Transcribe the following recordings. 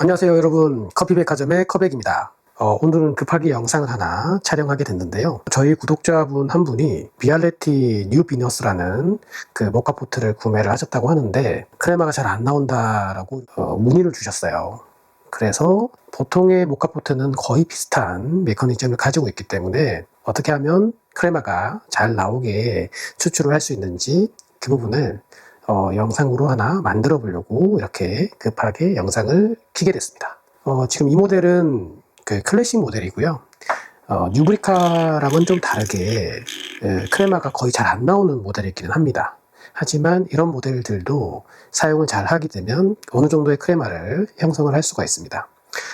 안녕하세요 여러분. 커피백화점의 커백입니다. 어, 오늘은 급하게 영상을 하나 촬영하게 됐는데요. 저희 구독자분 한 분이 비알레티 뉴 비너스라는 그 모카포트를 구매를 하셨다고 하는데 크레마가 잘 안 나온다라고 어, 문의를 주셨어요. 그래서 보통의 모카포트는 거의 비슷한 메커니즘을 가지고 있기 때문에 어떻게 하면 크레마가 잘 나오게 추출을 할 수 있는지 그 부분을 어, 영상으로 하나 만들어 보려고 이렇게 급하게 영상을 키게 됐습니다. 어, 지금 이 모델은 그 클래식 모델이고요. 어, 뉴브리카랑은 좀 다르게 에, 크레마가 거의 잘 안 나오는 모델이기는 합니다. 하지만 이런 모델들도 사용을 잘 하게 되면 어느 정도의 크레마를 형성을 할 수가 있습니다.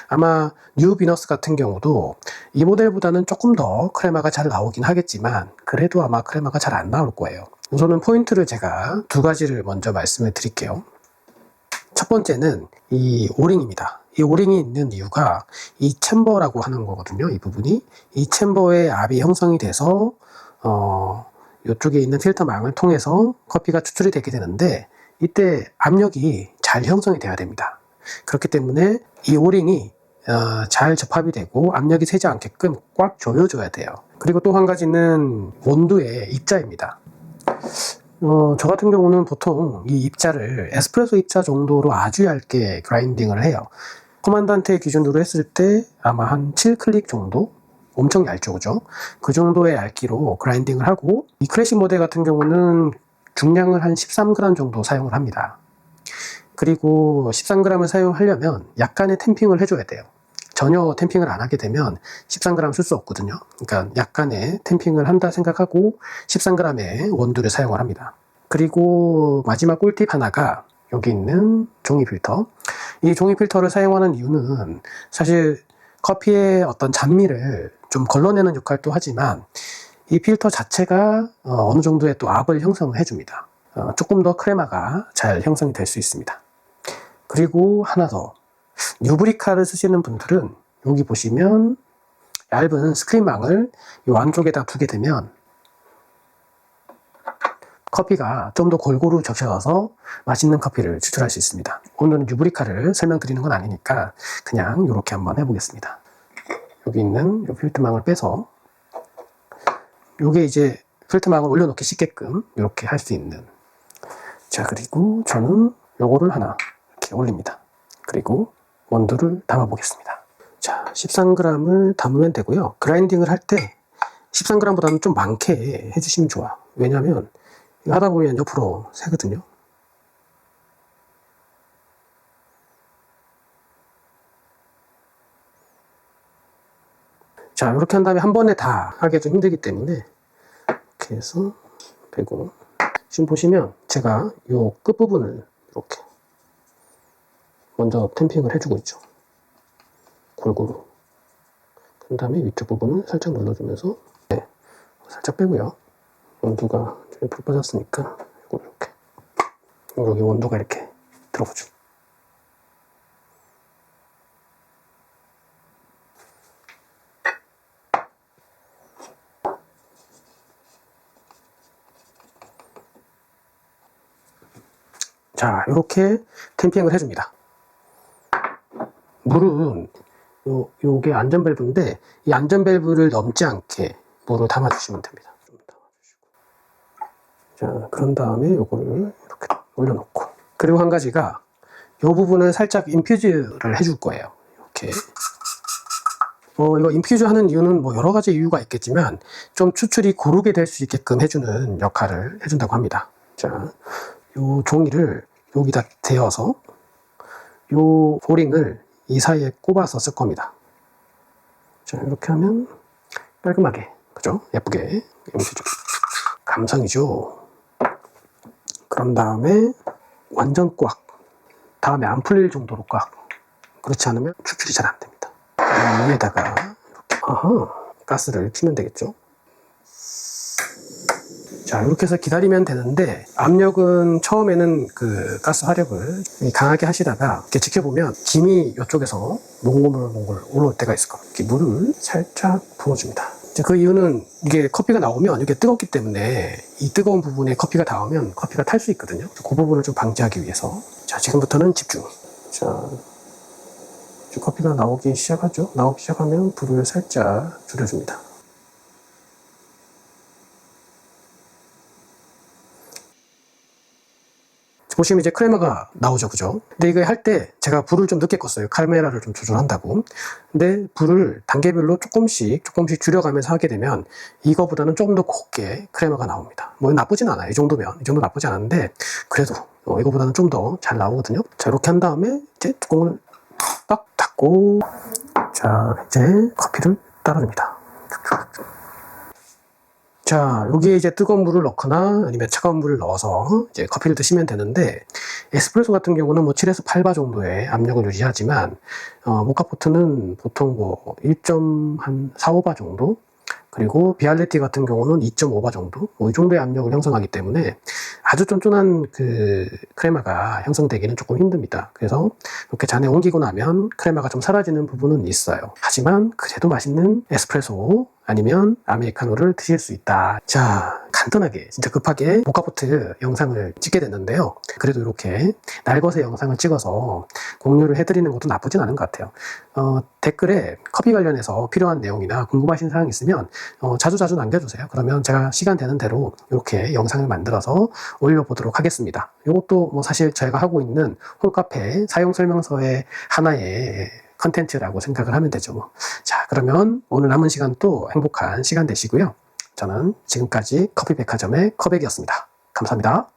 아마 뉴 비너스 같은 경우도 이 모델보다는 조금 더 크레마가 잘 나오긴 하겠지만 그래도 아마 크레마가 잘 안 나올 거예요. 우선은 포인트를 제가 두 가지를 먼저 말씀을 드릴게요. 첫 번째는 이 오링입니다. 이 오링이 있는 이유가 이 챔버라고 하는 거거든요. 이 부분이 이 챔버에 압이 형성이 돼서 어 이쪽에 있는 필터망을 통해서 커피가 추출이 되게 되는데 이때 압력이 잘 형성이 돼야 됩니다. 그렇기 때문에 이 오링이 어, 잘 접합이 되고 압력이 새지 않게끔 꽉 조여줘야 돼요. 그리고 또 한 가지는 온도의 입자입니다. 어, 저 같은 경우는 보통 이 입자를 에스프레소 입자 정도로 아주 얇게 그라인딩을 해요. 코만단테 기준으로 했을 때 아마 한 7클릭 정도? 엄청 얇죠, 그죠? 그 정도의 얇기로 그라인딩을 하고, 이 클래식 모델 같은 경우는 중량을 한 13g 정도 사용을 합니다. 그리고 13g을 사용하려면 약간의 템핑을 해줘야 돼요. 전혀 템핑을 안 하게 되면 13g 쓸 수 없거든요. 그러니까 약간의 템핑을 한다 생각하고 13g의 원두를 사용을 합니다. 그리고 마지막 꿀팁 하나가 여기 있는 종이 필터. 이 종이 필터를 사용하는 이유는 사실 커피의 어떤 잔미를 좀 걸러내는 역할도 하지만 이 필터 자체가 어, 어느 정도의 또 압을 형성을 해줍니다. 어, 조금 더 크레마가 잘 형성이 될 수 있습니다. 그리고 하나 더. 뉴브리카를 쓰시는 분들은 여기 보시면 얇은 스크린망을 이 안쪽에다 두게 되면 커피가 좀 더 골고루 적셔져서 맛있는 커피를 추출할 수 있습니다. 오늘은 뉴브리카를 설명드리는 건 아니니까 그냥 이렇게 한번 해보겠습니다. 여기 있는 이 필터망을 빼서 이게 이제 필터망을 올려놓기 쉽게끔 이렇게 할 수 있는 자 그리고 저는 요거를 하나 이렇게 올립니다. 그리고 원두를 담아 보겠습니다. 자, 13g을 담으면 되고요. 그라인딩을 할 때 13g보다는 좀 많게 해주시면 좋아. 왜냐면 이거 하다 보면 옆으로 새거든요. 자, 이렇게 한 다음에 한 번에 다 하기 좀 힘들기 때문에 이렇게 해서 빼고 지금 보시면 제가 이 끝부분을 이렇게 먼저 템핑을 해주고 있죠. 골고루. 그 다음에 위쪽 부분을 살짝 눌러주면서 네, 살짝 빼고요. 원두가 좀 불 빠졌으니까 이렇게 여기 원두가 이렇게 들어오죠. 자, 이렇게 템핑을 해줍니다. 물은 요, 요게 안전 밸브인데 이 안전 밸브를 넘지 않게 물을 담아주시면 됩니다. 좀 담아주시고. 자, 그런 다음에 요거를 이렇게 올려놓고. 그리고 한 가지가 요 부분을 살짝 인퓨즈를 해줄 거예요. 이렇게. 어, 이거 인퓨즈 하는 이유는 뭐 여러 가지 이유가 있겠지만 좀 추출이 고르게 될 수 있게끔 해주는 역할을 해준다고 합니다. 자, 요 종이를 여기다 대어서 요 보링을 이 사이에 꼽아서 쓸 겁니다. 자, 이렇게 하면 깔끔하게, 그죠? 예쁘게 감성이죠. 그런 다음에 완전 꽉. 다음에 안 풀릴 정도로 꽉. 그렇지 않으면 추출이 잘 안 됩니다. 이 위에다가 이렇게, 아하, 가스를 키면 되겠죠. 자, 이렇게 해서 기다리면 되는데, 압력은 처음에는 그 가스 화력을 강하게 하시다가, 이렇게 지켜보면, 김이 이쪽에서 몽글몽글 올라올 때가 있을 겁니다. 이렇게 물을 살짝 부어줍니다. 그 이유는 이게 커피가 나오면 이게 뜨겁기 때문에 이 뜨거운 부분에 커피가 닿으면 커피가 탈 수 있거든요. 그 부분을 좀 방지하기 위해서. 자, 지금부터는 집중. 자, 커피가 나오기 시작하죠. 나오기 시작하면 불을 살짝 줄여줍니다. 보시면 이제 크레마가 나오죠, 그죠? 근데 이거 할 때 제가 불을 좀 늦게 껐어요. 카메라를 좀 조절한다고. 근데 불을 단계별로 조금씩 조금씩 줄여가면서 하게 되면 이거보다는 조금 더 곱게 크레마가 나옵니다. 뭐 나쁘진 않아요. 이 정도면 이 정도 나쁘지 않은데 그래도 어, 이거보다는 좀 더 잘 나오거든요. 자 이렇게 한 다음에 이제 뚜껑을 딱 닫고 자 이제 커피를 따라줍니다. 자, 여기에 이제 뜨거운 물을 넣거나 아니면 차가운 물을 넣어서 이제 커피를 드시면 되는데 에스프레소 같은 경우는 뭐 7에서 8바 정도의 압력을 유지하지만 어, 모카포트는 보통 뭐 1.4, 5바 정도 그리고 비알레티 같은 경우는 2.5바 정도 뭐 이 정도의 압력을 형성하기 때문에 아주 쫀쫀한 그 크레마가 형성되기는 조금 힘듭니다. 그래서 이렇게 잔에 옮기고 나면 크레마가 좀 사라지는 부분은 있어요. 하지만 그래도 맛있는 에스프레소 아니면 아메리카노를 드실 수 있다. 자, 간단하게 진짜 급하게 모카포트 영상을 찍게 됐는데요. 그래도 이렇게 날것의 영상을 찍어서 공유를 해드리는 것도 나쁘진 않은 것 같아요. 어, 댓글에 커피 관련해서 필요한 내용이나 궁금하신 사항 있으면 어, 자주자주 남겨주세요. 그러면 제가 시간 되는 대로 이렇게 영상을 만들어서 올려보도록 하겠습니다. 이것도 뭐 사실 제가 하고 있는 홈카페 사용 설명서의 하나의 컨텐츠라고 생각을 하면 되죠. 뭐. 자, 그러면 오늘 남은 시간 또 행복한 시간 되시고요. 저는 지금까지 커피백화점의 커백이었습니다. 감사합니다.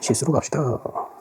실수로 갑시다.